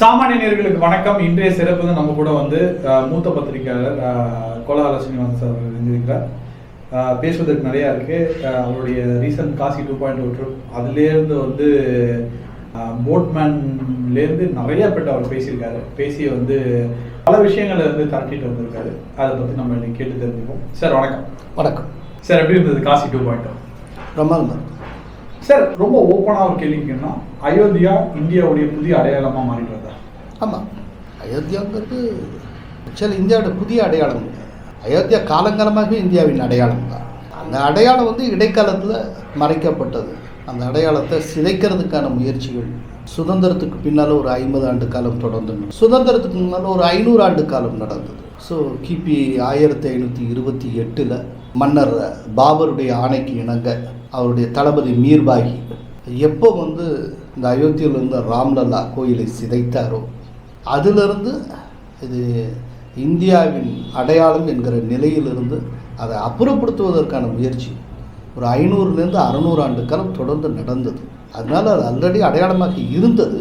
சாமானிய நேர்களுக்கு வணக்கம். இன்றைய சிறப்பு வந்து நம்ம கூட வந்து மூத்த பத்திரிகையாளர் கோலால ஸ்ரீனிவாசன் சார் அஹ், பேசுவதற்கு நிறையா இருக்கு. அவருடைய recent Kashi two point O trip அதுலேருந்து வந்து போட்மேன்லேருந்து நிறைய பேட்ட அவர் பேசியிருக்காரு. பேசி வந்து பல விஷயங்களை வந்து திரட்டிட்டு வந்திருக்காரு. அதை பற்றி நம்ம இன்னைக்கு கேட்டு தெரிஞ்சுப்போம். சார் வணக்கம். வணக்கம். சார் எப்படி இருந்தது காசி டூ பாயிண்ட் பிரமாதம் சார் ரொம்ப ஓப்பனாக ஒரு கேள்வி அயோத்தியா இந்தியாவுடைய புதிய அடையாளமாக மாறிட்டு வருதா ஆமாம் அயோத்தியாங்கிறது ஆக்சுவலி இந்தியாவோட புதிய அடையாளம். அயோத்தியா காலங்காலமாகவே இந்தியாவின் அடையாளம் தான். அந்த அடையாளம் வந்து இடைக்காலத்தில் மறைக்கப்பட்டது. அந்த அடையாளத்தை சிதைக்கிறதுக்கான முயற்சிகள் சுதந்திரத்துக்கு பின்னால் ஒரு ஐம்பது ஆண்டு காலம் தொடர்ந்து சுதந்திரத்துக்கு முன்னால் ஒரு ஐநூறு ஆண்டு காலம் நடந்தது. ஸோ கிபி ஆயிரத்தி ஐநூற்றி இருபத்தி எட்டில் மன்னர் பாபருடைய ஆணைக்கு இணங்க அவருடைய தளபதி மீர்பாகி எப்போ வந்து இந்த அயோத்தியில் இருந்த ராம்லல்லா கோயிலை சிதைத்தாரோ அதிலிருந்து இது இந்தியாவின் அடையாளம் என்கிற நிலையிலிருந்து அதை அப்புறப்படுத்துவதற்கான முயற்சி ஒரு ஐநூறுலேருந்து அறநூறு ஆண்டு காலம் தொடர்ந்து நடந்தது. அதனால் அது ஆல்ரெடி அடையாளமாக இருந்தது.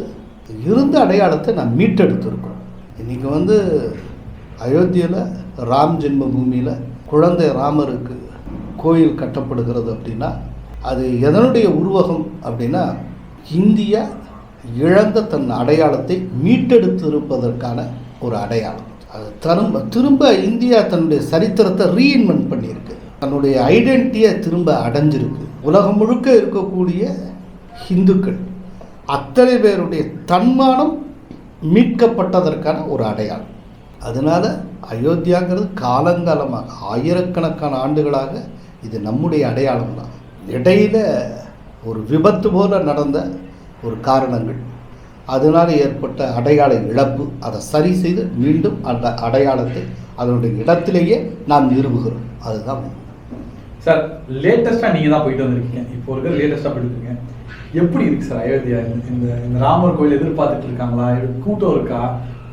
இருந்த அடையாளத்தை நான் மீட்டெடுத்திருக்கோம் இன்றைக்கி வந்து அயோத்தியில் ராம் ஜென்ம பூமியில் குழந்தை ராமருக்கு கோயில் கட்டப்படுகிறது அப்படின்னா அது எதனுடைய உருவகம் அப்படின்னா இந்தியா இழந்த தன் அடையாளத்தை மீட்டெடுத்திருப்பதற்கான ஒரு அடையாளம். அது திரும்ப திரும்ப இந்தியா தன்னுடைய சரித்திரத்தை ரீஇன்வென்ட் பண்ணியிருக்கு. தன்னுடைய ஐடென்டிட்டியை திரும்ப அடைஞ்சிருக்கு. உலகம் முழுக்க இருக்கக்கூடிய இந்துக்கள் அத்தனை பேருடைய தன்மானம் மீட்கப்பட்டதற்கான ஒரு அடையாளம். அதனால் அயோத்தியாங்கிறது காலங்காலமாக ஆயிரக்கணக்கான ஆண்டுகளாக இது நம்முடைய அடையாளம் தான். இடையில ஒரு விபத்து போல நடந்த ஒரு காரணங்கள். அதனால் ஏற்பட்ட அடையாள இழப்பு அதை சரி செய்து மீண்டும் அந்த அடையாளத்தை அதனுடைய இடத்திலேயே நாம் நிறுவுகிறோம். அதுதான் சார் லேட்டஸ்ட்டாக நீங்கள் தான் போயிட்டு வந்திருக்கீங்க. இப்போ இருக்கிற லேட்டஸ்ட்டாக போயிட்டு இருக்கீங்க. எப்படி இருக்குது சார் அயோத்தியா? இந்த இந்த ராமர் கோயில் எதிர்பார்த்துட்டு இருக்காங்களா? கூட்டம் இருக்கா?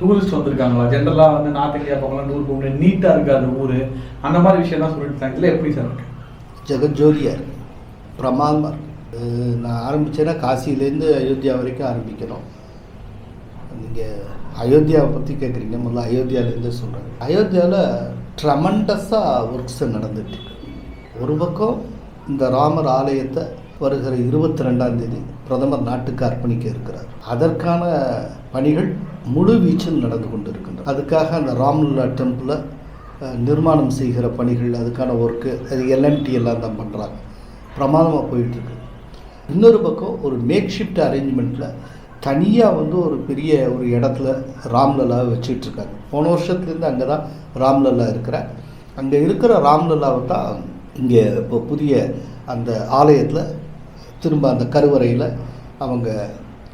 டூரிஸ்ட் வந்திருக்காங்களா? ஜென்ரலாக வந்து நார்த் இந்தியா பக்கம்லாம் டூர் போக முடியாது. நீட்டாக இருக்காது ஊர். அந்த மாதிரி விஷயம்லாம் சொல்லிட்டு இருக்காங்க இதில் எப்படி சார் இருக்கு? ஜெகஜோதியாக இருக்கு. பிரமாதமாக இருக்கு நான் ஆரம்பித்தேன்னா காசியிலேருந்து அயோத்தியா வரைக்கும் ஆரம்பிக்கணும். நீங்கள் அயோத்தியாவை பற்றி கேட்குறீங்க முதல்ல அயோத்தியாவிலேருந்து சொல்கிறேன் அயோத்தியாவில் ட்ரமண்டஸாக ஒர்க்ஸ் நடந்துட்டுருக்கு ஒரு பக்கம் இந்த ராமர் ஆலயத்தை வருகிற இருபத்தி ரெண்டாம் தேதி பிரதமர் நாட்டுக்கு அர்ப்பணிக்க இருக்கிறார். அதற்கான பணிகள் முழு வீச்சில் நடந்து கொண்டு இருக்கின்றன அதுக்காக அந்த ராம்லீலா டெம்பிளை நிர்மாணம் செய்கிற பணிகள் அதுக்கான ஒர்க்கு அது எல்என்டி எல்லாம் தான் பண்ணுறாங்க பிரமாதமாக போயிட்டுருக்கு. இன்னொரு பக்கம் ஒரு மேக் ஷிஃப்ட் அரேஞ்ச்மெண்ட்டில் தனியாக வந்து ஒரு பெரிய ஒரு இடத்துல ராம்லலா வச்சுட்டு போன வருஷத்துலேருந்து அங்கே தான் ராம்லலா இருக்கிற. அங்கே இருக்கிற ராம்லலாவை தான் இங்கே இப்போ புதிய அந்த ஆலயத்தில் திரும்ப அந்த கருவறையில் அவங்க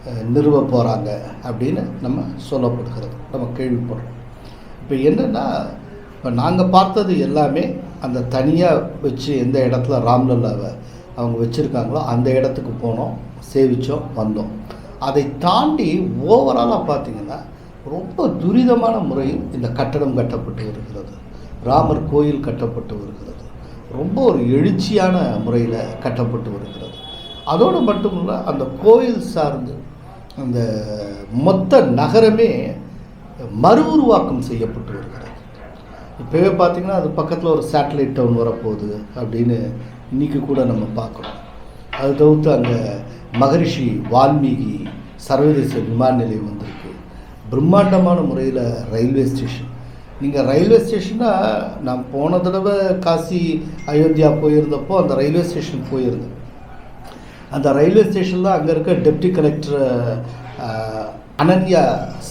நிறுவ போகிறாங்க அப்படின்னு நம்ம சொல்லப்படுகிறது. நம்ம கேள்விப்படுறோம். இப்போ என்னென்னா இப்போ நாங்கள் பார்த்தது எல்லாமே அந்த தனியாக வச்சு எந்த இடத்துல ராம்லல்லாவை அவங்க வச்சுருக்காங்களோ அந்த இடத்துக்கு போனோம் சேவித்தோம் வந்தோம். அதை தாண்டி ஓவராலாக பார்த்திங்கன்னா ரொம்ப துரிதமான முறையில் இந்த கட்டடம் கட்டப்பட்டு வருகிறது. ராமர் கோயில் கட்டப்பட்டு வருகிறது. ரொம்ப ஒரு எழுச்சியான முறையில் கட்டப்பட்டு வருகிறது. அதோடு மட்டுமில்ல அந்த கோயில் சார்ந்து அந்த மொத்த நகரமே மறு உருவாக்கம் செய்யப்பட்டு வருகிறது. இப்போவே பார்த்திங்கன்னா அது பக்கத்தில் ஒரு சேட்டலைட் டவுன் வரப்போகுது அப்படின்னு இன்றைக்கி கூட நம்ம பார்க்குறோம். அது தவிர்த்து அங்கே மகரிஷி வால்மீகி சர்வதேச விமான நிலையம் வந்திருக்கு. பிரம்மாண்டமான முறையில் ரயில்வே ஸ்டேஷன். நீங்கள் ரயில்வே ஸ்டேஷனாக நான் போன தடவை காசி அயோத்தியா போயிருந்தப்போ அந்த ரயில்வே ஸ்டேஷன் போயிருந்தேன். அந்த ரயில்வே ஸ்டேஷனில் அங்கே இருக்க டெப்டி கலெக்டர் அனன்யா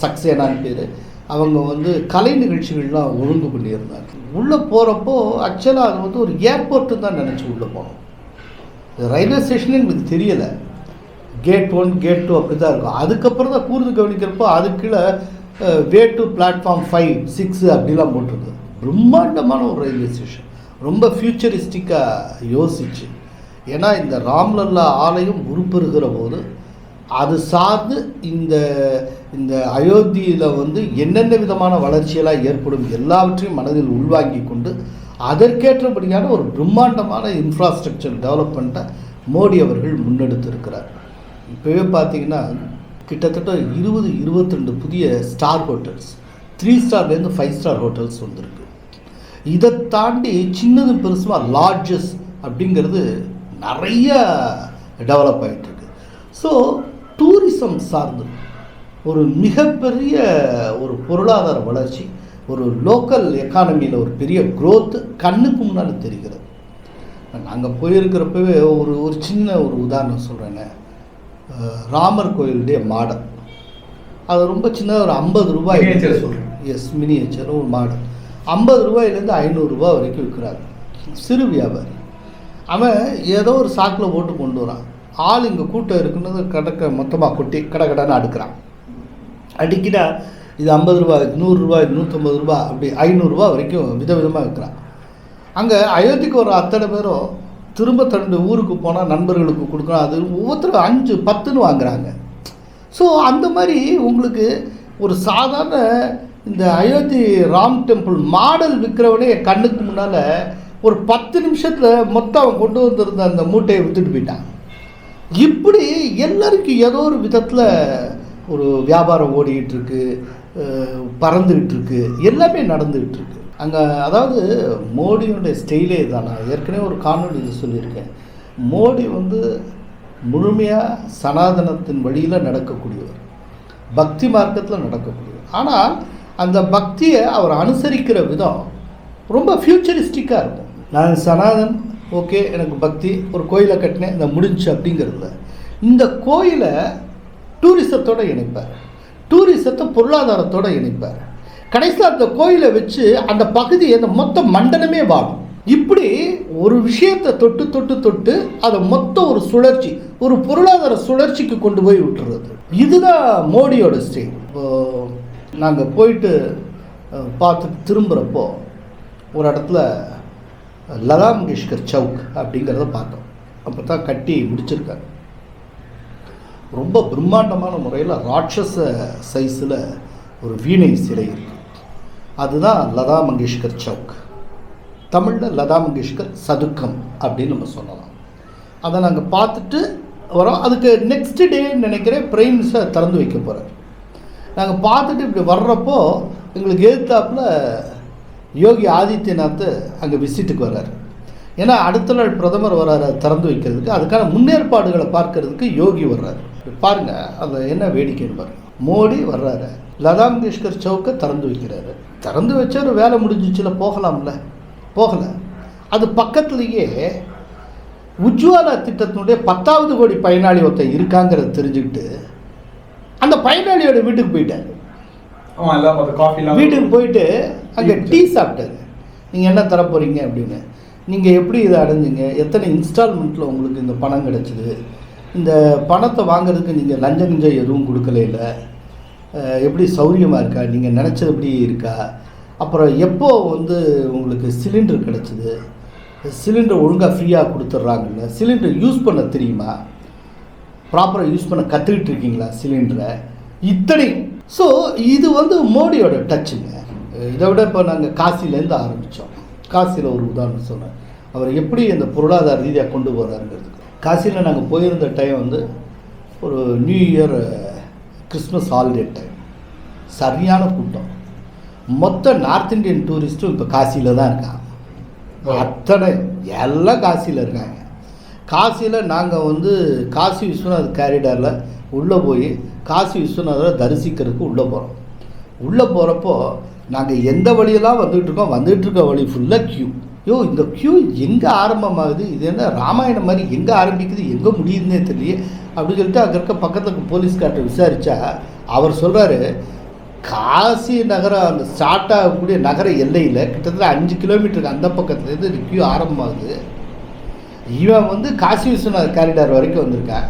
சக்சேனான்னு பேர் அவங்க வந்து கலை நிகழ்ச்சிகள்லாம் ஒழுங்கு பண்ணியிருந்தாங்க. உள்ளே போகிறப்போ ஆக்சுவலாக அது வந்து ஒரு ஏர்போர்ட்டு தான் நினச்சி உள்ளே போனோம். ரயில்வே ஸ்டேஷனே எங்களுக்கு தெரியலை. கேட் ஒன் கேட் டூ அப்படி தான் இருக்கும். அதுக்கப்புறம் தான் கூர்ந்து கவனிக்கிறப்போ அதுக்குள்ளே way to platform five six அப்படிலாம் போட்டிருக்கு பிரம்மாண்டமான ஒரு ரயில்வே ஸ்டேஷன் ரொம்ப ஃபியூச்சரிஸ்டிக்காக யோசிச்சு. ஏன்னா இந்த ராம்லல்லா ஆலயம் உருப்பெறுகிற போது அது சார்ந்து இந்த இந்த அயோத்தியில் வந்து என்னென்ன விதமான வளர்ச்சியெல்லாம் ஏற்படும் எல்லாவற்றையும் மனதில் உள்வாங்கி கொண்டு அதற்கேற்றபடியான ஒரு பிரம்மாண்டமான இன்ஃப்ராஸ்ட்ரக்சர் டெவலப்மெண்ட்டை மோடி அவர்கள் முன்னெடுத்திருக்கிறார். இப்போவே பார்த்தீங்கன்னா கிட்டத்தட்ட இருபது இருபத்திரெண்டு புதிய ஸ்டார் ஹோட்டல்ஸ் த்ரீ ஸ்டார்லேருந்து ஃபைவ் ஸ்டார் ஹோட்டல்ஸ் வந்திருக்கு. இதை தாண்டி சின்னது பெருசுமா லாட்ஜஸ் அப்படிங்கிறது நிறைய டெவலப் ஆகிட்டுருக்கு ஸோ டூரிசம் சார்ந்து ஒரு மிகப்பெரிய ஒரு பொருளாதார வளர்ச்சி ஒரு லோக்கல் எக்கானமியில் ஒரு பெரிய growth கண்ணுக்கு முன்னால் தெரிகிறது. நாங்கள் போயிருக்கிறப்பவே ஒரு ஒரு சின்ன ஒரு உதாரணம் சொல்கிறேனே அஹ் ராமர் கோயிலுடைய மாடல். அது ரொம்ப சின்ன ஒரு ஐம்பது ரூபாய் சொல்றீங்க. எஸ் மினியேச்சர் ஒரு மாடல். ஐம்பது ரூபாயிலேருந்து ஐநூறுரூவா வரைக்கும் விற்கிறாங்க சிறு வியாபாரி. அவன் ஏதோ ஒரு சாக்கில் போட்டு கொண்டு வரான். ஆள் இங்கே கூட்டம் இருக்குன்னு கடக்க மொத்தமாக கொட்டி கடை கடைன்னு அடுக்கிறான். அடிக்கிட்டா இது ஐம்பது ரூபாய் நூறுரூவா நூற்றம்பது ரூபா அப்படி ஐநூறுரூவா வரைக்கும் விதவிதமாக விற்கிறான். அங்கே அயோத்திக்கு ஒரு அத்தனை பேரும் திரும்ப தன்னுடைய ஊருக்கு போனால் நண்பர்களுக்கு கொடுக்கணும். அது ஒவ்வொருத்தரும் அஞ்சு பத்துன்னு வாங்குறாங்க. ஸோ அந்த மாதிரி உங்களுக்கு ஒரு சாதாரண இந்த அயோத்தி ராம் டெம்பிள் மாடல் விற்கிறவனே கண்ணுக்கு முன்னால் ஒரு பத்து நிமிஷத்தில் மொத்தம் அவன் கொண்டு வந்திருந்த அந்த மூட்டையை விற்றுட்டு போயிட்டான். இப்படி எல்லாருக்கும் ஏதோ ஒரு விதத்தில் ஒரு வியாபாரம் ஓடிக்கிட்டு இருக்கு பறந்துக்கிட்டு இருக்கு எல்லாமே நடந்துக்கிட்டு இருக்கு அங்கே அதாவது மோடியோடைய ஸ்டைலே தான் நான் ஏற்கனவே ஒரு காணொலி சொல்லியிருக்கேன். மோடி வந்து முழுமையாக சனாதனத்தின் வழியில் நடக்கக்கூடியவர். பக்தி மார்க்கத்தில் நடக்கக்கூடியவர். ஆனால் அந்த பக்தியை அவர் அனுசரிக்கிற விதம் ரொம்ப ஃப்யூச்சரிஸ்டிக்காக இருக்கும். நான் சனாதன் ஓகே எனக்கு பக்தி ஒரு கோயிலை கட்டினேன் இந்த முடிஞ்சு அப்படிங்கிறதுல. இந்த கோயிலை டூரிசத்தோடு இணைப்பார். டூரிசத்தை பொருளாதாரத்தோடு இணைப்பார். கடைசியில் அந்த கோயிலை வச்சு அந்த பகுதியை அந்த மொத்த மண்டலமே வாழும். இப்படி ஒரு விஷயத்தை தொட்டு தொட்டு தொட்டு அதை மொத்த ஒரு சுழற்சி ஒரு பொருளாதார சுழற்சிக்கு கொண்டு போய் விட்டுறது. இதுதான் மோடியோட ஸ்டைல் இப்போ நாங்கள் போயிட்டு பார்த்து திரும்புகிறப்போ ஒரு இடத்துல லதா மங்கேஷ்கர் சவுக் அப்படிங்கிறத பார்த்தோம். அப்போ தான் கட்டி முடிச்சிருக்காரு. ரொம்ப பிரம்மாண்டமான முறையில் ராட்சச சைஸில் ஒரு வீணை சிலை இருக்கு. அதுதான் லதா மங்கேஷ்கர் சவுக். தமிழில் லதா மங்கேஷ்கர் சதுக்கம் அப்படின்னு நம்ம சொல்லலாம். அதை நாங்கள் பார்த்துட்டு வரோம். அதுக்கு நெக்ஸ்ட் டே நினைக்கிறேன் பிரைம் திறந்து வைக்க போகிறார் நாங்கள் பார்த்துட்டு இப்படி வர்றப்போ எங்களுக்கு எதிர்த்தாப்பில் யோகி ஆதித்யநாத் அங்கே விசிட்டுக்கு வர்றாரு. ஏன்னா அடுத்த நாள் பிரதமர் வர்றாரு அதை திறந்து வைக்கிறதுக்கு. அதுக்கான முன்னேற்பாடுகளை பார்க்கறதுக்கு யோகி வர்றாரு. இப்ப பாருங்க அந்த என்ன வேடிக்கைன்னு பாருங்க மோடி வர்றாரு. லதா மங்கேஷ்கர் சவுக்கை திறந்து வைக்கிறாரு. திறந்து வச்சா ஒரு வேலை முடிஞ்சிச்சுல போகலாம்ல? போகலை. அது பக்கத்துலேயே உஜ்வாலா திட்டத்தினுடைய பத்தாவது கோடி பயனாளி ஒருத்தன் இருக்காங்கிறத தெரிஞ்சுக்கிட்டு அந்த பயனாளியோட வீட்டுக்கு போயிட்டாரு. வீட்டுக்கு போயிட்டு அங்கே டீ சாப்பிட்டாரு. நீங்கள் என்ன தர போகிறீங்க அப்படின்னு. நீங்கள் எப்படி இதை அடைஞ்சிங்க? எத்தனை இன்ஸ்டால்மெண்ட்டில் உங்களுக்கு இந்த பணம் கிடச்சிது? இந்த பணத்தை வாங்குறதுக்கு நீங்கள் லஞ்சம் கிஞ்சம் எதுவும் கொடுக்கல இல்லை. எப்படி சௌரியமாக இருக்கா? நீங்கள் நினச்சதுபடி இருக்கா? அப்புறம் எப்போ வந்து உங்களுக்கு சிலிண்டர் கிடச்சிது? சிலிண்டர் ஒழுங்காக ஃப்ரீயாக கொடுத்துட்றாங்கல்ல சிலிண்டர் யூஸ் பண்ண தெரியுமா? ப்ராப்பராக யூஸ் பண்ண கற்றுக்கிட்டு இருக்கீங்களா சிலிண்டரை? இத்தனை. ஸோ இது வந்து மோடியோட டச்சுங்க. இதை விட இப்போ நாங்கள் காசிலேருந்து ஆரம்பித்தோம் காசியில் ஒரு உதாரணம் சொன்னேன். அவர் எப்படி அந்த பொருளாதார ரீதியாக கொண்டு போகிறாருங்கிறதுக்கு காசியில் நாங்கள் போயிருந்த டைம் வந்து ஒரு new year Christmas holiday time சரியான கூட்டம். மொத்த நார்த் இந்தியன் டூரிஸ்ட்டும் இப்போ காசியில் தான் இருக்காங்க. அத்தனை எல்லாம் காசியில் இருக்காங்க. காசியில் நாங்கள் வந்து காசி விஸ்வநாத் கேரிடாரில் உள்ளே போய் காசி விஸ்வநாதரை தரிசிக்கிறதுக்கு உள்ளே போகிறோம் உள்ளே போகிறப்போ நாங்கள் எந்த வழியெல்லாம் வந்துகிட்ருக்கோம் வந்துகிட்ருக்க வழி ஃபுல்லாக க்யூ யோ இந்த க்யூ எங்கே ஆரம்பமாகுது? இது என்ன ராமாயணம் மாதிரி எங்கே ஆரம்பிக்குது? எங்கே முடியுதுன்னே தெரியல அப்படின்னு சொல்லிட்டு அங்கே இருக்க பக்கத்தில் போலீஸ்கார்ட்ட விசாரித்தா அவர் சொல்கிறாரு காசி நகரம் அந்த ஸ்டார்ட் ஆகக்கூடிய நகர எல்லையில் கிட்டத்தட்ட அஞ்சு கிலோமீட்டருக்கு அந்த பக்கத்துலேருந்து இந்த க்யூ ஆரம்பமாகுது. இவன் வந்து காசி விஸ்வநாத் காரிடார் வரைக்கும் வந்திருக்கான்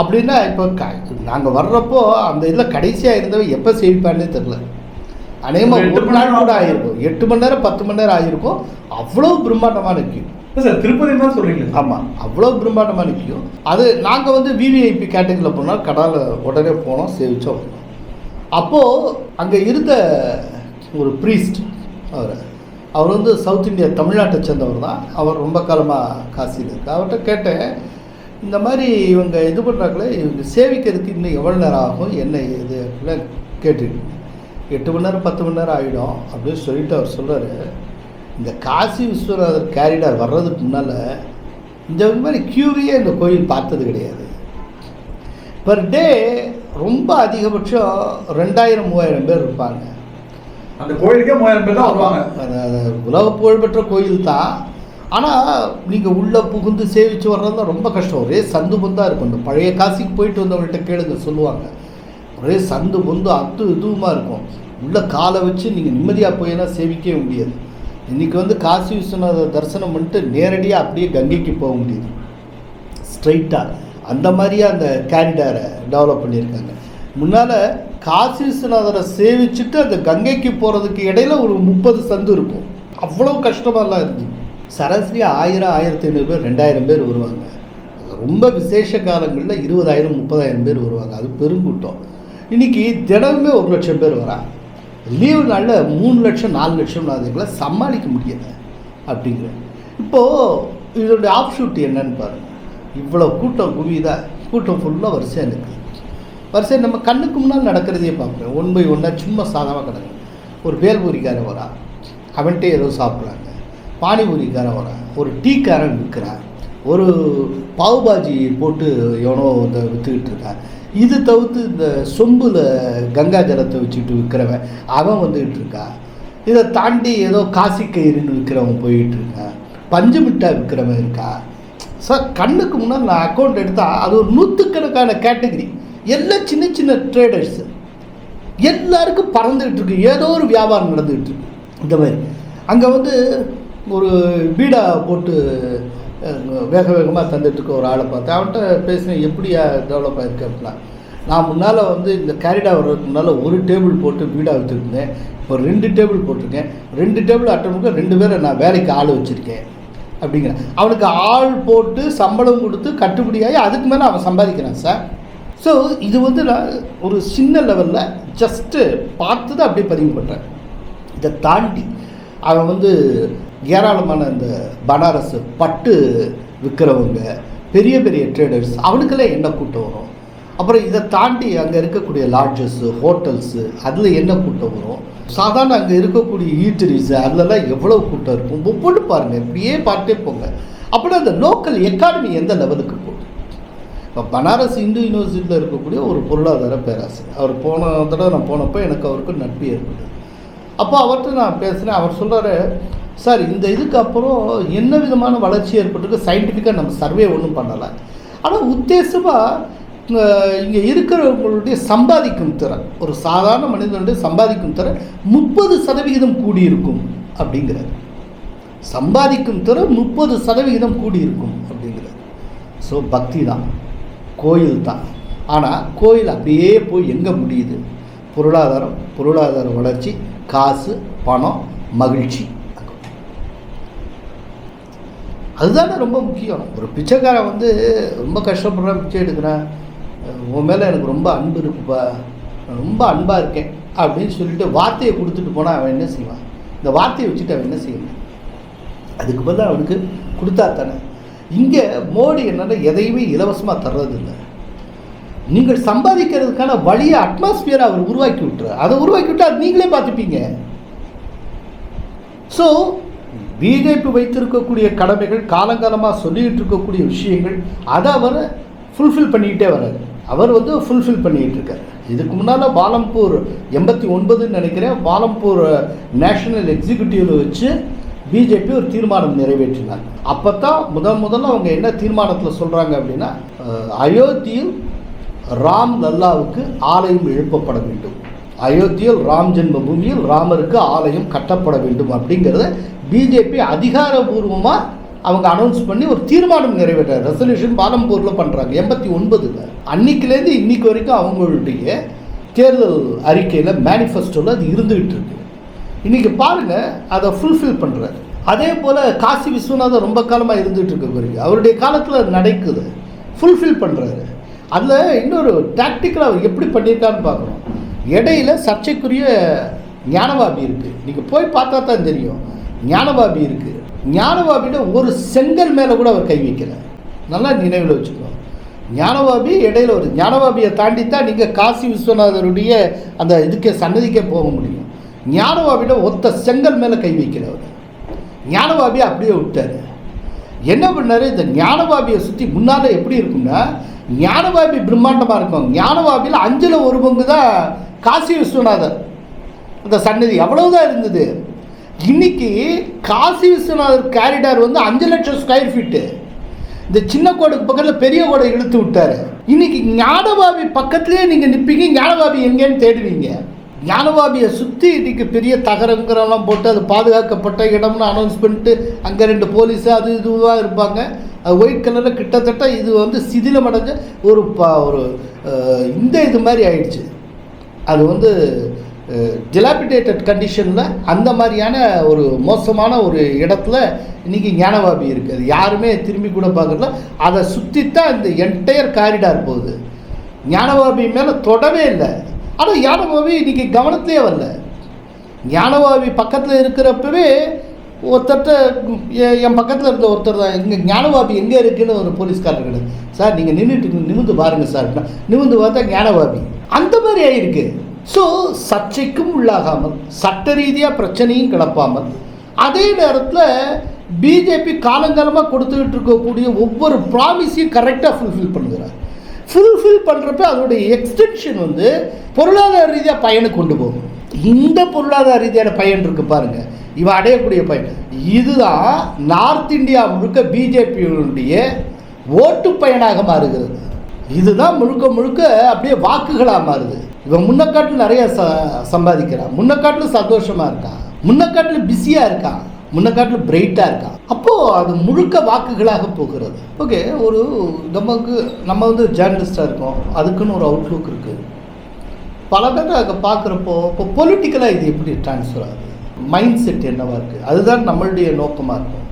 அப்படின்னா இப்போ க நாங்கள் வர்றப்போ அந்த இதில் கடைசியாக இருந்தவன் எப்போ சேமிப்பான்னே தெரில அநேகமாக எட்டு ஒரு நாள் கூட ஆகிருக்கும் எட்டு மணி நேரம் பத்து மணி நேரம் ஆகிருக்கும் அவ்வளோ பிரம்மாண்டமான கியூ சார் திருப்பதி தான் சொல்றீங்களா ஆமாம் அவ்வளோ பிரம்மாண்டமான கியூ அது நாங்கள் வந்து விவிஐபி கேட்டகரியில் போனால் கடால உடனே போனோம் சேவிச்சோம். அப்போது அங்கே இருந்த ஒரு ப்ரீஸ்ட் அவர் அவர் வந்து சவுத் இந்தியா தமிழ்நாட்டை சேர்ந்தவர் தான். அவர் ரொம்ப காலமாக காசியில் இருக்கு அவர்கிட்ட கேட்டேன் இந்த மாதிரி இவங்க இது பண்ணுறாங்களே இவங்க சேவிக்கிறதுக்கு இன்னும் எவ்வளோ நேரம் ஆகும் என்ன இது அப்படிலாம் கேட்டுருக்கீங்க எட்டு மணி நேரம் பத்து மணி நேரம் ஆகிடும் அப்படின்னு சொல்லிட்டு அவர் சொல்றாரு. இந்த காசி விஸ்வநாதர் கேரிடார் வர்றதுக்கு முன்னால் இந்த மாதிரி கியூரியே இந்த கோயில் பார்த்தது கிடையாது. பர் டே ரொம்ப அதிகபட்சம் ரெண்டாயிரம் மூவாயிரம் பேர் இருப்பாங்க. அந்த கோயிலுக்கே மூவாயிரம் பேர் தான் வருவாங்க. உலக புகழ்பெற்ற கோயில் தான். ஆனால் நீங்கள் உள்ளே புகுந்து சேவிச்சு வர்றது ரொம்ப கஷ்டம். ஒரே சந்து பொந்தாக இருக்கும். இந்த பழைய காசிக்கு போயிட்டு வந்தவங்கள்ட்ட கேளுங்க சொல்லுவாங்க. ஒரே சந்து பொந்து அத்து இதுவுமா இருக்கும். உள்ள காலை வச்சு நீங்கள் நிம்மதியாக போயெல்லாம் சேவிக்கவே முடியாது. இன்றைக்கி வந்து காசி விஸ்வநாதர் தரிசனம் பண்ணிட்டு நேரடியாக அப்படியே கங்கைக்கு போக முடியுது. ஸ்ட்ரைட்டாக அந்த மாதிரியே அந்த கேரிடாரை டெவலப் பண்ணியிருக்காங்க. முன்னால் காசி விஸ்வநாதரை சேவிச்சுட்டு அந்த கங்கைக்கு போகிறதுக்கு இடையில ஒரு முப்பது சந்து இருக்கும். அவ்வளோ கஷ்டமாகலாம் இருந்துச்சு சராசரி ஆயிரம் ஆயிரத்தி ஐநூறு பேர் ரெண்டாயிரம் பேர் வருவாங்க. ரொம்ப விசேஷ காலங்களில் இருபதாயிரம் முப்பதாயிரம் பேர் வருவாங்க. அது பெருங்கூட்டம் இன்னைக்கு தினமுமே ஒரு லட்சம் பேர் வராங்க. லீவு நாளில் மூணு லட்சம் நாலு லட்சம் அதுங்களை சமாளிக்க முடியல அப்படிங்கிற. இப்போது இதோடைய ஆஃப் ஷூட் என்னன்னு பாருங்கள் இவ்வளோ கூட்டம் குவிதா கூட்டம் ஃபுல்லாக வரிசையாக நிற்குது வரிசை நம்ம கண்ணுக்கு முன்னால் நடக்கிறதையே பார்க்குறேன் ஒன் பை ஒன்னாக சும்மா சாதமாக கிடக்கு ஒரு பேல்பூரிக்காரன் வரான். அவன்கிட்ட ஏதோ சாப்பிட்றாங்க. பானிபூரிக்காரன் வரான். ஒரு டீக்காரன் விற்கிறான். ஒரு பாவு பாஜி போட்டு எவனோ இந்த விற்றுக்கிட்டு இருக்கான். இது தவிர்த்து இந்த சொம்பில் கங்கா ஜலத்தை வச்சுக்கிட்டு விற்கிறவன் அவன் வந்துக்கிட்டு இருக்கான் இதை தாண்டி ஏதோ காசி கயிறுன்னு விற்கிறவன் போயிட்டு இருக்கான் பஞ்சு மிட்டாய் விற்கிறவன் இருக்கா? சார் கண்ணுக்கு முன்னால் நான் அக்கௌண்ட் எடுத்தால் அது ஒரு நூற்றுக்கணக்கான கேட்டகரி எல்லாம் சின்ன சின்ன ட்ரேடர்ஸு எல்லாருக்கும் பறந்துகிட்டு இருக்கு. ஏதோ ஒரு வியாபாரம் நடந்துக்கிட்டு இருக்கு. இந்த மாதிரி. அங்கே வந்து ஒரு பீடா போட்டு வேக வேகமாக தந்துட்டுருக்க ஒரு ஆளை பார்த்தேன் அவன்கிட்ட பேசினேன் எப்படியா டெவலப் ஆகிருக்கு அப்படின்னா நான் முன்னால் வந்து இந்த கேரிடா வர்றதுக்கு முன்னால் ஒரு டேபிள் போட்டு வீடாக வச்சுருந்தேன். இப்போ ரெண்டு டேபிள் போட்டிருக்கேன். ரெண்டு டேபிள் அட்டனுக்கு ரெண்டு பேரை நான் வேலைக்கு ஆள் வச்சுருக்கேன் அப்படிங்கிற. அவனுக்கு ஆள் போட்டு சம்பளம் கொடுத்து கட்டுப்படியாகி அதுக்கு மேலே அவன் சம்பாதிக்கிறான் சார். ஸோ இது வந்து நான் ஒரு சின்ன லெவலில் ஜஸ்ட்டு பார்த்து தான் அப்படியே பதிவு பண்ணுறேன் இதை தாண்டி அவன் வந்து ஏராளமான இந்த பனாரஸ் பட்டு விற்கிறவங்க பெரிய பெரிய ட்ரேடர்ஸ் அவனுக்கெல்லாம் என்ன கூட்டம் வரும்? அப்புறம் இதை தாண்டி அங்கே இருக்கக்கூடிய லாட்ஜஸ்ஸு ஹோட்டல்ஸு அதில் என்ன கூட்டம் வரும்? சாதாரண அங்கே இருக்கக்கூடிய ஈட்டரிஸு அதிலலாம் எவ்வளோ கூட்டம் இருக்கும்? ஒவ்வொன்று பாருங்கள் இப்படியே பார்த்துட்டே போங்க. அப்புறம் அந்த லோக்கல் எக்கானமி எந்த லெவலுக்கு போகுது? இப்போ பனாரஸ் இந்து யூனிவர்சிட்டியில் இருக்கக்கூடிய ஒரு பொருளாதார பேராசிரியர். அவர் போன தடவை நான் போனப்போ எனக்கு அவருக்கு நட்பு ஏற்படுது அப்போ அவர்கிட்ட நான் பேசினேன். அவர் சொல்கிறாரு சார் இந்த இதுக்கு அப்புறம் என்ன விதமான வளர்ச்சி ஏற்பட்டிருக்கு? சயின்டிஃபிக்காக நம்ம சர்வே ஒன்றும் பண்ணலை. ஆனால் உத்தேசமாக இங்கே இருக்கிறவங்களுடைய சம்பாதிக்கும் திறன் ஒரு சாதாரண மனிதனுடைய சம்பாதிக்கும் திறன் முப்பது சதவிகிதம் கூடியிருக்கும் அப்படிங்கிறார். சம்பாதிக்கும் திறன் முப்பது சதவிகிதம் கூடியிருக்கும் அப்படிங்கிறார். ஸோ பக்தி தான். கோயில் தான். ஆனால் கோயில் அப்படியே போய் எங்கே முடியுது? பொருளாதாரம் பொருளாதார வளர்ச்சி காசு பணம் மகிழ்ச்சி. அதுதானே ரொம்ப முக்கியம். ஒரு பிச்சைக்காரன் வந்து ரொம்ப கஷ்டப்படுறான் பிச்சை எடுக்கிறான். உன் மேலே எனக்கு ரொம்ப அன்பு இருக்குப்பா. ரொம்ப அன்பாக இருக்கேன் அப்படின்னு சொல்லிட்டு வார்த்தையை கொடுத்துட்டு போனால் அவன் என்ன செய்வான்? இந்த வார்த்தையை வச்சுட்டு அவன் என்ன செய்வான்? அதுக்கு பதிலாக அவனுக்கு கொடுத்தா தானே. இங்கே மோடி என்னென்னா எதையுமே இலவசமாக தர்றதில்லை. நீங்கள் சம்பாதிக்கிறதுக்கான வழியை அட்மாஸ்பியரை அவர் உருவாக்கி விட்டுரு அதை உருவாக்கி விட்டு அது நீங்களே பார்த்துப்பீங்க. ஸோ பிஜேபி வைத்திருக்கக்கூடிய கடமைகள் காலங்காலமாக சொல்லிக்கிட்டு இருக்கக்கூடிய விஷயங்கள் அதை அவர் ஃபுல்ஃபில் பண்ணிக்கிட்டே வர்றாரு. அவர் வந்து ஃபுல்ஃபில் பண்ணிக்கிட்டு இருக்கார். இதுக்கு முன்னால் பாலம்பூர் எண்பத்தி ஒன்பதுன்னு நினைக்கிறேன் பாலம்பூர் நேஷனல் எக்ஸிக்யூட்டிவ் வச்சு பிஜேபி ஒரு தீர்மானம் நிறைவேற்றினாங்க அப்போ தான் முதல் முதல்ல அவங்க என்ன தீர்மானத்தில் சொல்கிறாங்க அப்படின்னா அயோத்தியில் ராம் லல்லாவுக்கு ஆலயம் எழுப்பப்பட வேண்டும். அயோத்தியில் ராம் ஜென்மபூமியில் ராமருக்கு ஆலயம் கட்டப்பட வேண்டும் அப்படிங்கிறத பிஜேபி அதிகாரபூர்வமாக அவங்க அனௌன்ஸ் பண்ணி ஒரு தீர்மானம் நிறைவேற்ற ரெசல்யூஷன் பாலம்பூரில் பண்ணுறாங்க எண்பத்தி ஒன்பதுல. அன்னைக்குலேருந்து இன்னைக்கு வரைக்கும் அவங்களுடைய தேர்தல் அறிக்கையில் மேனிஃபெஸ்டோவில் அது இருந்துகிட்டு இருக்கு. இன்றைக்கி பாருங்க அதை ஃபுல்ஃபில் பண்ணுறாரு அதே போல் காசி விஸ்வநாதன் ரொம்ப காலமாக இருந்துகிட்டு இருக்க அவருடைய காலத்தில் அது நடக்குது. ஃபுல்ஃபில் பண்ணுறாரு அதில் இன்னொரு டாக்டிக்கலாக அவர் எப்படி பண்ணியிருக்கான்னு பார்க்குறோம் இடையில சர்ச்சைக்குரிய ஞானவாபி இருக்குது நீங்கள் போய் பார்த்தா தான் தெரியும். ஞானபாபி இருக்குது ஞானவாபியில் ஒரு செங்கல் மேலே கூட அவர் கை வைக்கல. நல்லா நினைவில் வச்சுக்கணும் ஞானபாபி இடையில ஒரு ஞானபாபியை தாண்டி தான் நீங்கள் காசி விஸ்வநாதருடைய அந்த இதுக்கே சன்னதிக்கே போக முடியும். ஞானவாபியிட ஒத்த செங்கல் மேலே கை வைக்கிறவர் ஞானபாபி அப்படியே விட்டார். என்ன பண்ணார்? இந்த ஞானபாபியை சுற்றி முன்னால் எப்படி இருக்கும்னா ஞானபாபி பிரம்மாண்டமாக இருக்கும் ஞானபாபியில் அஞ்சில் ஒரு பங்கு தான் காசி விஸ்வநாதர். அந்த சன்னதி அவ்வளவுதான் இருந்தது. இன்னைக்கு காசி விஸ்வநாதர் கேரிடார் வந்து அஞ்சு லட்சம் ஸ்கொயர் ஃபீட்டு இந்த சின்ன கோடுக்கு பக்கத்தில் பெரிய கோடை இழுத்து விட்டாரு. இன்னைக்கு ஞானபாபி பக்கத்துலேயே நீங்கள் நிற்பீங்க ஞானபாபி எங்கேன்னு தேடுவீங்க. ஞானபாபியை சுற்றி இன்னைக்கு பெரிய தகரங்கிறெல்லாம் போட்டு அது பாதுகாக்கப்பட்ட இடம்னு அனௌன்ஸ் பண்ணிட்டு அங்கே ரெண்டு போலீஸு அது இதுவாக இருப்பாங்க. அது ஒயிட் கலரில் கிட்டத்தட்ட இது வந்து சிதிலமடைஞ்ச ஒரு ப ஒரு இந்த இது மாதிரி ஆயிடுச்சு. அது வந்து டிலாபிடேட்டட் கண்டிஷனில் அந்த மாதிரியான ஒரு மோசமான ஒரு இடத்துல இன்றைக்கி ஞானவாபி இருக்குது யாருமே திரும்பி கூட பார்க்கறல அதை சுற்றித்தான் இந்த என்டையர் காரிடார் போகுது. ஞானவாபி மேலே தொடவே இல்லை. ஆனால் ஞானவாபி இன்றைக்கி கவனத்திலே வரல. ஞானவாபி பக்கத்தில் இருக்கிறப்பவே ஒருத்தர்கிட்ட என் பக்கத்தில் இருந்த ஒருத்தர் தான். இங்கே ஞானவாபி எங்கே இருக்குன்னு ஒரு போலீஸ்காரர் கிடையாது சார் நீங்கள் நின்றுட்டு நிமிந்து பாருங்கள் சார். அப்படின்னா, நிமிந்து பார்த்தா ஞானவாபி. அந்த மாதிரி ஆகிருக்கு ஸோ சர்ச்சைக்கும் உள்ளாகாமல் சட்ட ரீதியாக பிரச்சனையும் கிளப்பாமல் அதே நேரத்தில் பிஜேபி காலங்காலமாக கொடுத்துக்கிட்டு இருக்கக்கூடிய ஒவ்வொரு ப்ராமிஸையும் கரெக்டாக ஃபுல்ஃபில் பண்ணுகிறார். ஃபுல்ஃபில் பண்ணுறப்ப அதோடைய எக்ஸ்டென்ஷன் வந்து பொருளாதார ரீதியாக பயனை கொண்டு போகும். இந்த பொருளாதார ரீதியான பயன் இருக்கு பாருங்க. இவன் அடையக்கூடிய பயன். இதுதான் நார்த் இந்தியா முழுக்க பிஜேபியினுடைய ஓட்டு பயனாக மாறுகிறது. இதுதான் முழுக்க முழுக்க அப்படியே வாக்குகளாக மாறுது. இவன் முன்னக்காட்டில் நிறைய ச சம்பாதிக்கிறான் முன்னக்காட்டில் சந்தோஷமாக இருக்கான் முன்னக்காட்டில் பிஸியாக இருக்கான் முன்னக்காட்டில் பிரைட்டாக இருக்கான் அப்போது அது முழுக்க வாக்குகளாக போகிறது. ஓகே ஒரு நமக்கு நம்ம வந்து ஜேர்னலிஸ்டாக இருக்கோம். அதுக்குன்னு ஒரு அவுட்லுக் இருக்குது பல பேர் அதை பார்க்குறப்போ இப்போ பொலிட்டிக்கலாக இது எப்படி ட்ரான்ஸ்ஃபர் ஆகுது? மைண்ட் செட் என்னவாக இருக்குது அதுதான் நம்மளுடைய நோக்கமாக இருக்கும்.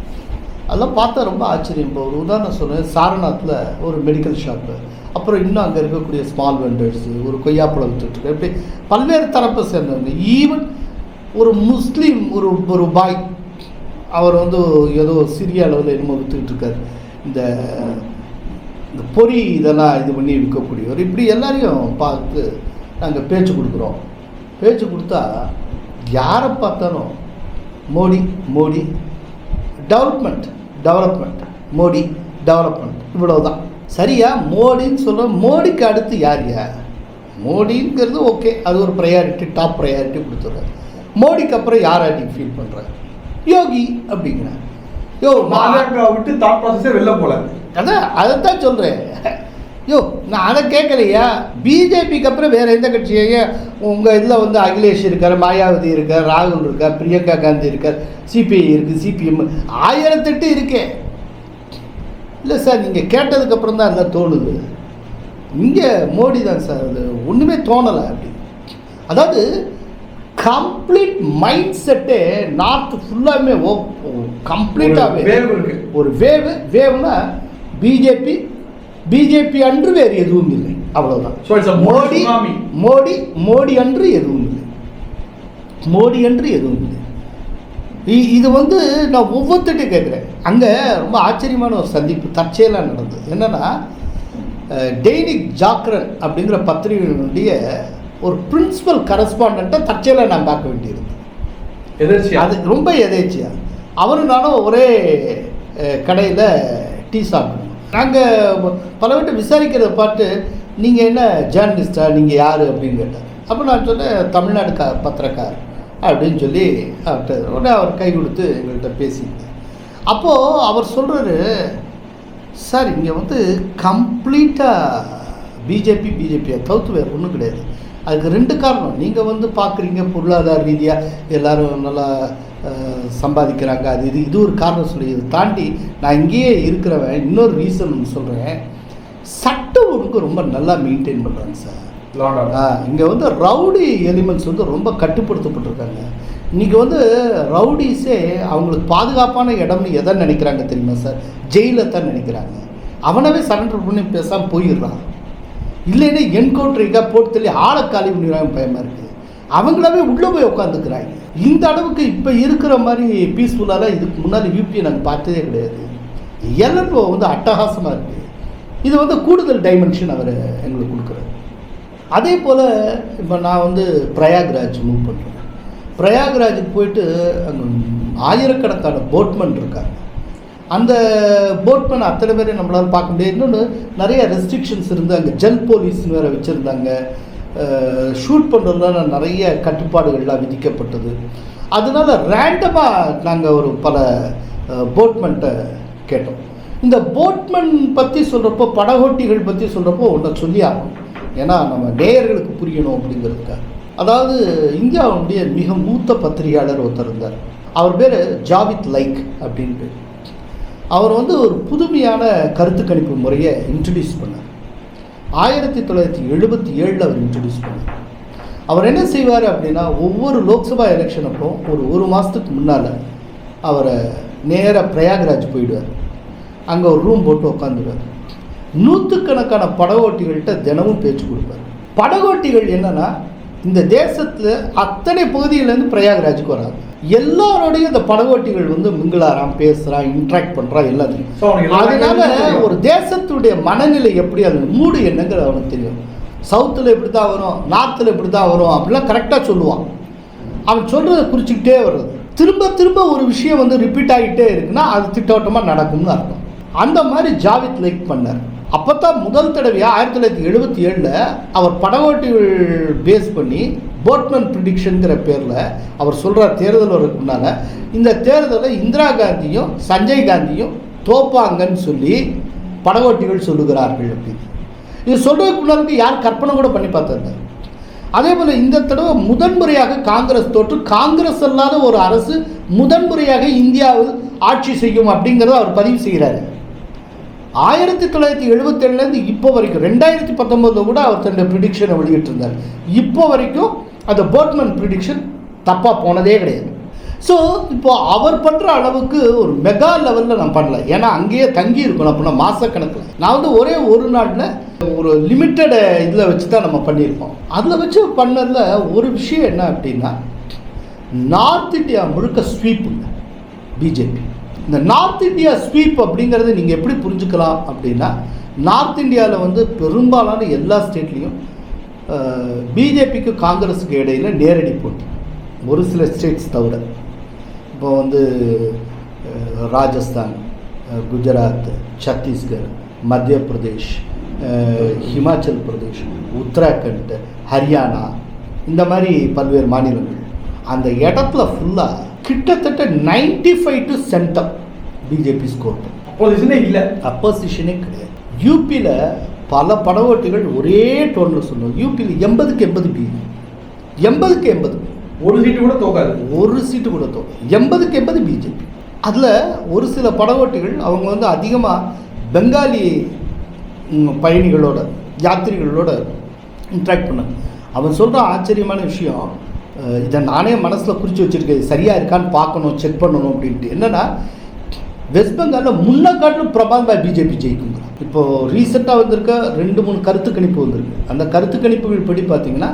அதெல்லாம் பார்த்தா ரொம்ப ஆச்சரியம். இப்போ ஒரு உதாரணம் சொல்கிறேன் சாரநாத்தில் ஒரு மெடிக்கல் ஷாப்பு அப்புறம் இன்னும் அங்கே இருக்கக்கூடிய ஸ்மால் வெண்டர்ஸு ஒரு கொய்யாப்பழம் வித்துட்டு இப்படி பல்வேறு தரப்பை சேர்ந்தவங்க. ஈவன் ஒரு முஸ்லீம் ஒரு ஒரு பாய் அவர் வந்து ஏதோ சிறிய அளவில் என்னமோ விற்றுக்கிட்டு இருக்காரு. இந்த இந்த பொறி இதெல்லாம் இது பண்ணி விற்கக்கூடியவர். இப்படி எல்லாரையும் பார்த்து நாங்கள் பேச்சு கொடுக்குறோம். பேச்சு கொடுத்தா யாரை பார்த்தாலும் Modi Modi development development Modi development இவ்வளவுதான். சரியா? மோடின்னு சொல்ற மோடிக்கு அடுத்து யார் யார் மோடிங்கிறது ஓகே அது ஒரு ப்ரையாரிட்டி டாப் ப்ரையாரிட்டி கொடுத்துட்றாரு. மோடிக்கு அப்புறம் யாரா நீ ஃபீல் பண்ணுற யோகி அப்படிங்கிறேன் யோ விட்டு தாட் ப்ராசஸே வெளில போல. அதான் அதைத்தான் சொல்கிறேன் யோ நான் அதை கேட்கலையா? பிஜேபிக்கு அப்புறம் வேறு எந்த கட்சியையும் உங்கள் இதில் வந்து அகிலேஷ் இருக்கார் மாயாவதி இருக்கார் ராகுல் இருக்கார் பிரியங்கா காந்தி இருக்கார் சிபிஐ இருக்குது சிபிஎம் ஆயிரத்தெட்டு இருக்கே. இல்லை சார் நீங்கள் கேட்டதுக்கப்புறம் தான் எல்லாம் தோணுது. இங்கே மோடி தான் சார் அது ஒன்றுமே தோணலை அப்படி. அதாவது கம்ப்ளீட் மைண்ட் செட்டே நார்த் ஃபுல்லாமே ஓ கம்ப்ளீட்டாகவே ஒரு வேவு வேவ்னா பிஜேபி பிஜேபி அன்று வேறு எதுவும் இல்லை. Modi tsunami. மோடி மோடி அன்று எதுவும் இல்லை. மோடி அன்று எதுவும் இல்லை. இது வந்து நான் ஒவ்வொருத்தட்டையும் கேட்குறேன். அங்கே ரொம்ப ஆச்சரியமான ஒரு சந்திப்பு தற்செயலாக நடந்தது. என்னன்னா டெய்னிக் ஜாக்ரன் அப்படிங்கிற பத்திரிகையினுடைய ஒரு பிரின்சிபல் கரஸ்பாண்டண்ட்டை தற்செயலாக நான் பார்க்க வேண்டியிருந்தது. எதிர்ச்சியா அது ரொம்ப எதேச்சியா. அவரும் நானும் ஒரே கடையில் டீ சாப்பிடுவோம். நாங்கள் பல விட்டு விசாரிக்கிறத பார்த்து நீங்கள் என்ன ஜேர்னலிஸ்டா? நீங்கள் யார்? அப்படின்னு கேட்டார். அப்போ நான் சொன்னேன் தமிழ்நாடு கா பத்திரக்கார் அப்படின்னு சொல்லி அவர்கிட்ட உடனே அவர் கை கொடுத்து எங்கள்கிட்ட பேசி அப்போது அவர் சொல்கிறாரு சார் இங்கே வந்து கம்ப்ளீட்டாக பிஜேபி பிஜேபியை தவிர்த்து வேறு ஒன்றும் கிடையாது. அதுக்கு ரெண்டு காரணம். நீங்கள் வந்து பார்க்குறீங்க பொருளாதார ரீதியாக எல்லாரும் நல்லா சம்பாதிக்கிறாங்க. அது இது இது ஒரு காரணம் சொல்லி இதை தாண்டி நான் இங்கேயே இருக்கிறவன் இன்னொரு ரீசன் சொல்கிறேன் சட்ட ஒழுங்கு ரொம்ப நல்லா மெயின்டைன் பண்ணுறாங்க சார். இங்கே வந்து ரவுடி எலிமெண்ட்ஸ் வந்து ரொம்ப கட்டுப்படுத்தப்பட்டிருக்காங்க. இன்றைக்கி வந்து ரவுடிஸே அவங்களுக்கு பாதுகாப்பான இடம்னு எதை நினைக்கிறாங்க தெரியுமா சார் ஜெயிலை தான் நினைக்கிறாங்க. அவனவே சரண்டர் பண்ணி பேசாமல் போயிடுறான். இல்லைன்னா என்கவுண்டரிக்காக போட்டு தள்ளி ஆளை காலி பண்ணிடுறாங்க பயமாக இருக்குது அவங்களாவே உள்ளே போய் உட்காந்துக்கிறாங்க இந்த அளவுக்கு இப்போ இருக்கிற மாதிரி பீஸ்ஃபுல்லாக இதுக்கு முன்னாடி யூபியை நாங்கள் பார்த்ததே கிடையாது. எல்என்ஓ வந்து அட்டகாசமாக இருக்குது இது வந்து கூடுதல் டைமென்ஷன் அவர் எங்களுக்கு கொடுக்குறாரு. அதே போல் இப்போ நான் வந்து பிரயாக்ராஜ் மூவ் பண்ணுறேன் பிரயாக்ராஜுக்கு போயிட்டு அங்கே ஆயிரக்கணக்கான போட்மேன் இருக்காங்க. அந்த போட்மேன் அத்தனை பேரை நம்மளால் பார்க்க முடியாது. இன்னொன்று நிறைய ரெஸ்ட்ரிக்ஷன்ஸ் இருந்து அங்கே ஜெல் போலீஸ்னு வேறு வச்சுருந்தாங்க. ஷூட் பண்ணுறதுல நிறைய கட்டுப்பாடுகள்லாம் விதிக்கப்பட்டது. அதனால் ரேண்டமாக நாங்கள் ஒரு பல போட்மெண்ட்டை கேட்டோம். இந்த போட்மேன் பற்றி சொல்கிறப்போ படகோட்டிகள் பற்றி சொல்கிறப்போ ஒன்றை சொல்லி ஆகணும் ஏன்னா நம்ம நேயர்களுக்கு புரியணும் அப்படிங்கிறதுக்காக. அதாவது இந்தியாவுடைய மிக மூத்த பத்திரிகையாளர் ஒருத்தர் இருந்தார். அவர் பேர் ஜாவித் லைக் அப்படின்ட்டு. அவர் வந்து ஒரு புதுமையான கருத்து கணிப்பு முறையை இன்ட்ரடியூஸ் பண்ணார். ஆயிரத்தி தொள்ளாயிரத்தி எழுபத்தி ஏழில் அவர் இன்ட்ரடியூஸ் பண்ணார். அவர் என்ன செய்வார் அப்படின்னா ஒவ்வொரு லோக்சபா எலெக்ஷன் அப்போ ஒரு ஒரு மாதத்துக்கு முன்னால் அவரை நேராக பிரயாக்ராஜ் போயிடுவார். அங்கே ஒரு ரூம் போட்டு உட்காந்துருவார் நூற்றுக்கணக்கான படகோட்டிகள்கிட்ட தினமும் பேச்சு கொடுப்பார். படகோட்டிகள் என்னன்னா இந்த தேசத்தில் அத்தனை பகுதியிலேருந்து பிரயாக்ராஜுக்கு வராங்க. எல்லாரோடையும் இந்த படகோட்டிகள் வந்து மிங்கிளாராம் பேசுகிறான் இன்ட்ராக்ட் பண்ணுறான் எல்லாத்தையும் அதனால. ஒரு தேசத்துடைய மனநிலை எப்படி அது மூடு என்னங்கிறது அவனுக்கு தெரியும். சவுத்தில் இப்படி தான் வரும் நார்த்தில் இப்படி தான் வரும் அப்படிலாம் கரெக்டாக சொல்லுவான். அவன் சொல்கிறத குறிச்சிக்கிட்டே வர்றது. திரும்ப திரும்ப ஒரு விஷயம் வந்து ரிப்பீட் ஆகிட்டே இருக்குன்னா அது திட்டவட்டமாக நடக்கும்னு அர்த்தம். அந்த மாதிரி ஜாவித் லைக் பண்ணார். அப்போ தான் முதல் தடவையாக ஆயிரத்தி தொள்ளாயிரத்தி எழுபத்தி ஏழில் அவர் படகோட்டிகள் பேஸ் பண்ணி போட்மேன் ப்ரிடிக்ஷனுங்கிற பேரில் அவர் சொல்கிறார் தேர்தல் வரதுக்கு முன்னால் இந்த தேர்தலை இந்திரா காந்தியும் சஞ்சய் காந்தியும் தோப்பாங்கன்னு சொல்லி படகோட்டிகள் சொல்லுகிறார்கள் அப்படின்னு. இது சொல்கிறதுக்கு முன்னாடி யார் கற்பனை கூட பண்ணி பார்த்தது அதே போல் இந்த தடவை முதன்முறையாக காங்கிரஸ் தோற்று காங்கிரஸ் அல்லாத ஒரு அரசு முதன்முறையாக இந்தியாவில் ஆட்சி செய்யும் அப்படிங்கிறத அவர் பதிவு செய்கிறாரு. ஆயிரத்தி தொள்ளாயிரத்தி எழுபத்தேழுலேருந்து இப்போ வரைக்கும் ரெண்டாயிரத்தி பத்தொம்போதில் கூட அவர் தன்னுடைய ப்ரிடிக்ஷனை வெளியிட்டிருந்தார். இப்போ வரைக்கும் அந்த போட்மேன் ப்ரிடிக்ஷன் தப்பாக போனதே கிடையாது. ஸோ இப்போ அவர் பண்ணுற அளவுக்கு ஒரு மெகா லெவலில் நான் பண்ணல. ஏன்னா அங்கேயே தங்கி இருக்கணும் அப்படின்னா மாதக்கணக்கில் நான் வந்து ஒரே ஒரு நாளில் ஒரு லிமிட்டடு இதில் வச்சு தான் நம்ம பண்ணியிருக்கோம் அதில் வச்சு பண்ணதில் ஒரு விஷயம் என்ன அப்படின்னா நார்த் இந்தியா முழுக்க ஸ்வீப்புங்க பிஜேபி இந்த நார்த் இந்தியா ஸ்வீப் அப்படிங்கிறத நீங்கள் எப்படி புரிஞ்சுக்கலாம் அப்படின்னா நார்த் இந்தியாவில் வந்து பெரும்பாலான எல்லா ஸ்டேட்லேயும் பிஜேபிக்கு காங்கிரஸுக்கு இடையில் நேரடி போட்டி. ஒரு சில ஸ்டேட்ஸ் தவிர. இப்போ வந்து ராஜஸ்தான் குஜராத் சத்தீஸ்கர் மத்திய பிரதேஷ் ஹிமாச்சல் பிரதேஷ் உத்தராகண்ட் ஹரியானா இந்த மாதிரி பல்வேறு மாநிலங்கள். அந்த இடத்துல ஃபுல்லாக கிட்டத்தட்ட 95 five to centum BJP score அப்போசிஷனே இல்லை. அப்போசிஷனே கிடையாது. யூபியில் பல படவோட்டிகள் ஒரே டோனில் சொல்லுவோம் யூபியில் எண்பதுக்கு எண்பது பிஜேபி எண்பதுக்கு எண்பது. ஒரு சீட்டு கூட தோக்காது. ஒரு சீட்டு கூட தோணும் எண்பதுக்கு எண்பது பிஜேபி அதில் ஒரு சில படவோட்டிகள் அவங்க வந்து அதிகமாக பெங்காலி பயணிகளோட யாத்திரிகளோட இன்ட்ராக்ட் பண்ணாங்க. அவன் சொல்கிற ஆச்சரியமான விஷயம் இதை நானே மனசில் குறித்து வச்சுருக்கேன். இது சரியாக இருக்கான்னு பார்க்கணும் செக் பண்ணணும் அப்படின்ட்டு. என்னென்னா வெஸ்ட் பெங்காலில் முன்ன காட்டிலும் பிரபாந்த் பிஜேபி ஜெயிக்குங்க இப்போது ரீசெண்டாக வந்திருக்க ரெண்டு மூணு கருத்து கணிப்பு வந்திருக்கு. அந்த கருத்து கணிப்புகள் படி பார்த்தீங்கன்னா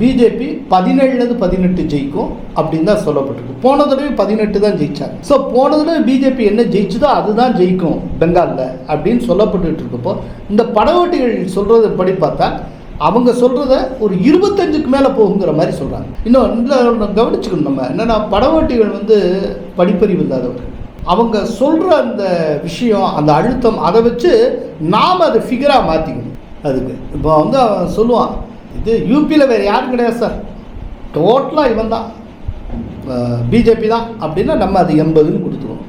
பிஜேபி பதினேழுலேருந்து பதினெட்டு ஜெயிக்கும் அப்படின்னு தான் சொல்லப்பட்டிருக்கு. போன தடவை பதினெட்டு தான் ஜெயித்தாங்க ஸோ போன தடவை பிஜேபி என்ன ஜெயிச்சதோ அதுதான் ஜெயிக்கும் பெங்காலில் அப்படின்னு சொல்லப்பட்டுட்டு இருக்கப்போ இந்த படவோட்டிகள் சொல்கிறத படி பார்த்தா அவங்க சொல்கிறத ஒரு இருபத்தஞ்சுக்கு மேலே போகுங்கிற மாதிரி சொல்கிறாங்க இன்னும் கவனிச்சுக்கணும் நம்ம. என்னென்னா படவாட்டிகள் வந்து படிப்பறிவு இல்லாதவர்கள் அவங்க சொல்கிற அந்த விஷயம் அந்த அழுத்தம் அதை வச்சு நாம் அதை ஃபிகராக மாற்றிக்கணும் அதுக்கு. இப்போ வந்து அவன் சொல்லுவான் இது யூபியில் வேறு யாரும் கிடையாது சார். டோட்டலாக இவன் தான். பிஜேபி தான். அப்படின்னா நம்ம அது எண்பதுன்னு கொடுத்துருவோம்.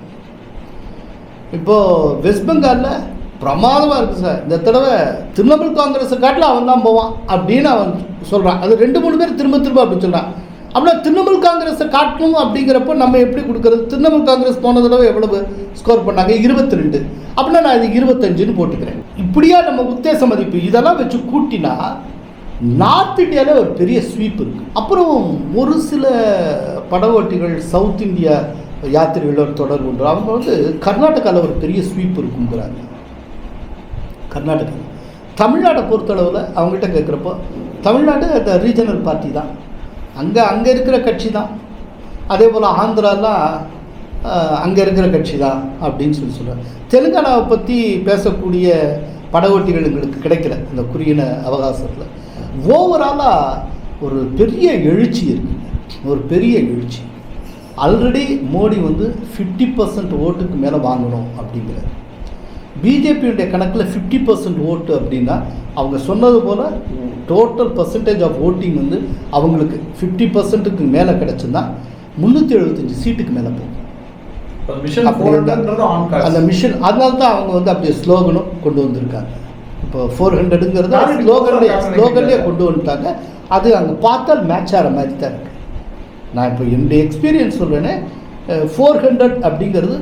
இப்போது வெஸ்ட் பெங்காலில் பிரமாதமாக இருக்குது சார் இந்த தடவை திரிணாமுல் காங்கிரஸை காட்டில் அவன் தான் போவான் அப்படின்னு அவன் சொல்கிறான் அது ரெண்டு மூணு பேர் திரும்ப திரும்ப அப்படி சொல்கிறான் அப்படின்னா திரிணாமுல் காங்கிரஸை காட்டணும் அப்படிங்கிறப்போ நம்ம எப்படி கொடுக்குறது? திரிணாமுல் காங்கிரஸ் போன தடவை எவ்வளவு ஸ்கோர் பண்ணாங்க? இருபத்தி ரெண்டு அப்படின்னா நான் இது இருபத்தஞ்சுன்னு போட்டுக்கிறேன். இப்படியா நம்ம உத்தேச மதிப்பு இதெல்லாம் வச்சு கூட்டினா நார்த் இந்தியாவில் ஒரு பெரிய ஸ்வீப் இருக்குது அப்புறம் ஒரு சில படவோட்டிகள் சவுத் இந்தியா யாத்திரைகளோட தொடர்பு அவங்க வந்து கர்நாடகாவில் ஒரு பெரிய ஸ்வீப் இருக்குங்கிறாங்க. கர்நாடகா. தமிழ்நாட்டை பொறுத்தளவில் அவங்ககிட்ட கேட்குறப்போ தமிழ்நாடு அந்த ரீஜனல் பார்ட்டி தான். அங்கே அங்கே இருக்கிற கட்சி தான். அதே போல் ஆந்திராலாம் அங்கே இருக்கிற கட்சி தான் அப்படின்னு சொல்லி சொல்கிறார் தெலுங்கானாவை பற்றி பேசக்கூடிய படகோட்டிகள் எங்களுக்கு கிடைக்கல இந்த குறியின அவகாசத்தில். ஓவராலாக ஒரு பெரிய எழுச்சி இருக்குங்க. ஒரு பெரிய எழுச்சி. ஆல்ரெடி மோடி வந்து ஃபிஃப்டி பர்சன்ட் ஓட்டுக்கு மேலே வாங்கணும் அப்படிங்கிறார். பிஜேபியுடைய கணக்கில் ஃபிஃப்டி பர்சன்ட் ஓட்டு அப்படின்னா அவங்க சொன்னது poll total percentage of voting வந்து அவங்களுக்கு ஃபிஃப்டி பர்சன்ட்டுக்கு மேலே கிடச்சுன்னா முந்நூற்றி எழுபத்தஞ்சு சீட்டுக்கு மேலே போகும். அந்த மிஷன் அதனால தான் அவங்க வந்து அப்படியே ஸ்லோகனும் கொண்டு வந்திருக்காங்க. இப்போ ஃபோர் ஹண்ட்ரடுங்கிறது ஸ்லோகன்லேயே ஸ்லோகன்லேயே கொண்டு வந்துட்டாங்க. அது அங்கே பார்த்தால் மேட்ச் ஆகிற மாதிரி தான் இருக்கு. நான் இப்போ என்னுடைய எக்ஸ்பீரியன்ஸ் சொல்கிறேனே ஃபோர் ஹண்ட்ரட் அப்படிங்கிறது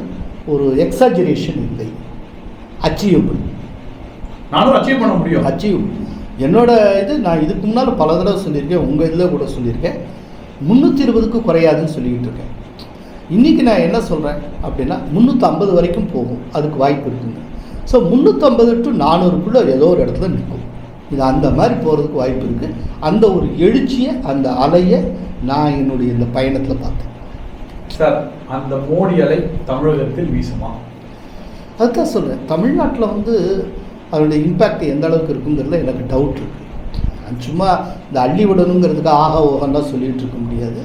ஒரு எக்ஸாஜரேஷன் இல்லை. அச்சீவபிள் நானும் அச்சீவ் பண்ண முடியும். அச்சீவ் என்னோட இது நான் இதுக்கு முன்னால் பல தடவை சொல்லியிருக்கேன் உங்கள் இதில் கூட சொல்லியிருக்கேன். முந்நூற்றி இருபதுக்கு குறையாதுன்னு சொல்லிக்கிட்டு இருக்கேன். இன்றைக்கி நான் என்ன சொல்கிறேன் அப்படின்னா முந்நூற்றம்பது வரைக்கும் போகும். அதுக்கு வாய்ப்பு இருக்குங்க. ஸோ முந்நூற்றம்பது டு நானூறுக்குள்ளே ஏதோ ஒரு இடத்துல நிற்கும். இது அந்த மாதிரி போகிறதுக்கு வாய்ப்பு இருக்குது அந்த ஒரு எழுச்சியை அந்த அலையை நான் என்னுடைய இந்த பயணத்தில் பார்த்தேன். சார் அந்த மோடி அலை தமிழகத்தில் வீசுமா? அதுதான் சொல்கிறேன் தமிழ்நாட்டில் வந்து அதனுடைய இம்பேக்ட் எந்த அளவுக்கு இருக்குங்கிறதுல எனக்கு டவுட் இருக்குது அது சும்மா இந்த அள்ளி விடணுங்கிறதுக்கு ஆகா ஓகம்லாம் சொல்லிகிட்டு இருக்க முடியாது.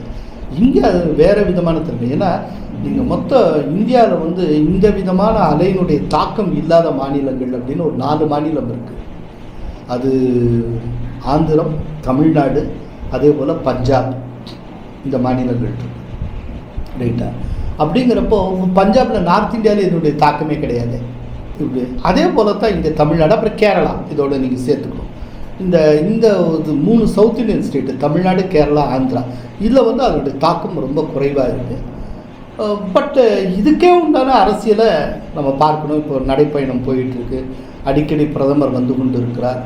இங்கே அது வேறு விதமான தன்மை. ஏன்னா நீங்கள் மொத்த இந்தியாவில் வந்து இந்த விதமான அலையினுடைய தாக்கம் இல்லாத மாநிலங்கள் அப்படின்னு ஒரு நாலு மாநிலம் இருக்குது அது ஆந்திரம் தமிழ்நாடு அதே போல் பஞ்சாப் இந்த மாநிலங்கள் இருக்கு. ரைட்டா அப்படிங்கிறப்போ பஞ்சாபில் நார்த் இந்தியாவில் இதனுடைய தாக்கமே கிடையாது. இப்படி அதே போல தான் இங்கே தமிழ்நாடு அப்புறம் கேரளா இதோட நீங்கள் சேர்த்துக்கணும். இந்த இந்த மூணு south Indian state Tamil Nadu Kerala Andhra இதில் வந்து அதனுடைய தாக்கம் ரொம்ப குறைவாக இருக்குது பட்டு இதுக்கே உண்டான அரசியலை நம்ம பார்க்கணும். இப்போ நடைப்பயணம் போயிட்டுருக்கு. அடிக்கடி பிரதமர் வந்து கொண்டு இருக்கிறார்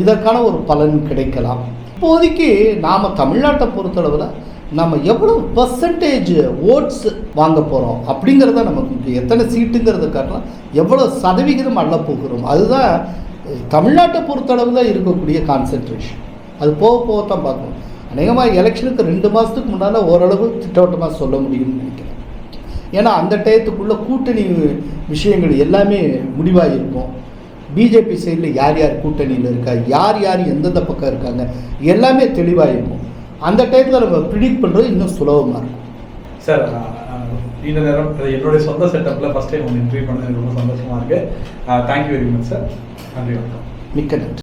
இதற்கான ஒரு பலன் கிடைக்கலாம். இப்போதைக்கு நாம் தமிழ்நாட்டை பொறுத்தளவில் நம்ம எவ்வளோ பர்சன்டேஜ் ஓட்ஸ் வாங்க போகிறோம் அப்படிங்கிறத நமக்கு முக்கியம். எத்தனை சீட்டுங்கிறத காட்டலாம். எவ்வளோ சதவிகிதம் அள்ள போகிறோம். அதுதான் அஹ், தமிழ்நாட்டை பொறுத்தளவில் இருக்கக்கூடிய கான்சென்ட்ரேஷன் அது போக போக தான் பார்க்கணும். அநேகமாக எலெக்ஷனுக்கு ரெண்டு மாதத்துக்கு முன்னால் ஓரளவு திட்டவட்டமாக சொல்ல முடியும்னு நினைக்கிறேன். ஏன்னா அந்த டயத்துக்குள்ளே கூட்டணி விஷயங்கள் எல்லாமே முடிவாக இருக்கும் பிஜேபி சைடில் யார் யார் கூட்டணியில் இருக்கா? யார் யார் எந்தெந்த பக்கம் இருக்காங்க? எல்லாமே தெளிவாக இருக்கும் அந்த டயத்தில் நம்ம ப்ரிடிக்ட் பண்ணுறது இன்னும் சுலபமாக இருக்கும். சார் நீண்ட நேரம் என்னுடைய சொந்த செட்டப்பில் ஃபஸ்ட் டைம் ஒன்று இன்டர்வியூ பண்ணது ரொம்ப சந்தோஷமாக இருக்குது தேங்க்யூ வெரி மச் சார் நன்றி வணக்கம். மிக்க நன்றி.